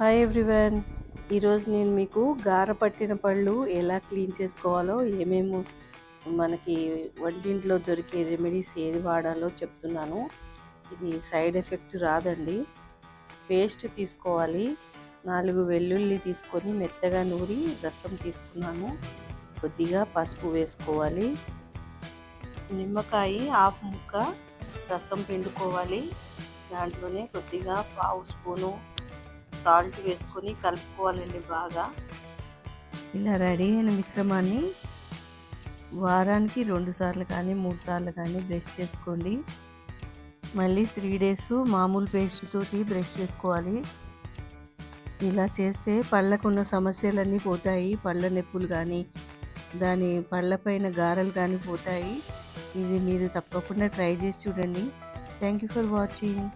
Hi everyone ఈరోజు నేను మీకు గార పట్టిన పళ్ళు ఎలా క్లీన్ చేసుకోవాలో ఏమేమి మనకి వంటింట్లో దొరికే రెమెడీస్ ఏది వాడాలో చెప్తున్నాను. ఇది సైడ్ ఎఫెక్ట్ రాదండి. పేస్ట్ తీసుకోవాలి. నాలుగు వెల్లుల్లి తీసుకొని మెత్తగా నూరి రసం తీసుకున్నాను. కొద్దిగా పసుపు వేసుకోవాలి. నిమ్మకాయ హాఫ్ ముక్క రసం పిండుకోవాలి. దాంట్లోనే కొద్దిగా పావు స్పూను సాల్ట్ వేసుకొని కలుపుకోవాలండి బాగా. ఇలా రెడీ అయిన మిశ్రమాన్ని వారానికి రెండు సార్లు కానీ మూడు సార్లు కానీ బ్రష్ చేసుకోండి. మళ్ళీ త్రీ డేస్ మామూలు పేస్ట్ తోటి బ్రష్ చేసుకోవాలి. ఇలా చేస్తే పళ్ళకున్న సమస్యలన్నీ పోతాయి. పళ్ళ నొప్పులు కానీ దాని పళ్ళపైన గారెలు కానీ పోతాయి. ఇది మీరు తప్పకుండా ట్రై చేసి చూడండి. Thank you for watching